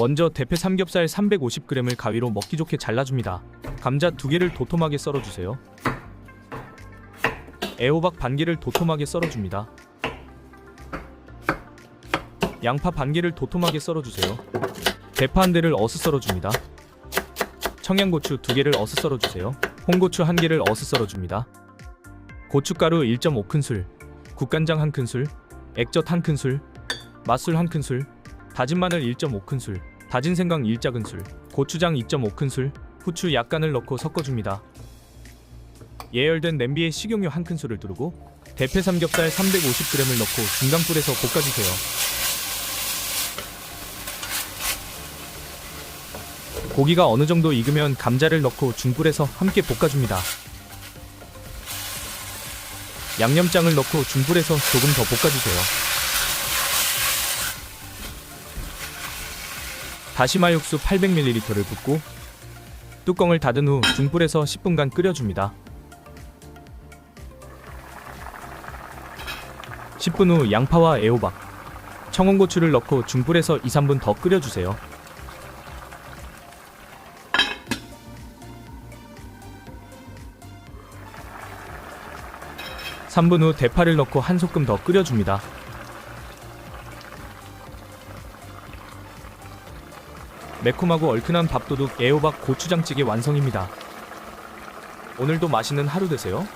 먼저 대패 삼겹살 350g을 가위로 먹기 좋게 잘라줍니다. 감자 두 개를 도톰하게 썰어주세요. 애호박 반 개를 도톰하게 썰어줍니다. 양파 반 개를 도톰하게 썰어주세요. 대파 한 대를 어슷 썰어줍니다. 청양고추 두 개를 어슷 썰어주세요. 홍고추 한 개를 어슷 썰어줍니다. 고춧가루 1.5큰술, 국간장 한 큰술, 액젓 한 큰술, 맛술 한 큰술, 다진 마늘 1.5큰술, 다진 생강 1작은술, 고추장 2.5큰술, 후추 약간을 넣고 섞어줍니다. 예열된 냄비에 식용유 한 큰술을 두르고 대패 삼겹살 350g을 넣고 중강불에서 볶아주세요. 고기가 어느 정도 익으면 감자를 넣고 중불에서 함께 볶아줍니다. 양념장을 넣고 중불에서 조금 더 볶아주세요. 다시마 육수 800ml를 붓고 뚜껑을 닫은 후 중불에서 10분간 끓여줍니다. 10분 후 양파와 애호박, 청원고추를 넣고 중불에서 2, 3분 더 끓여주세요. 삼분후 대파를 넣고 한 소끔 더 끓여줍니다. 매콤하고 얼큰한 밥도둑 애호박 고추장찌개 완성입니다. 오늘도 맛있는 하루 되세요.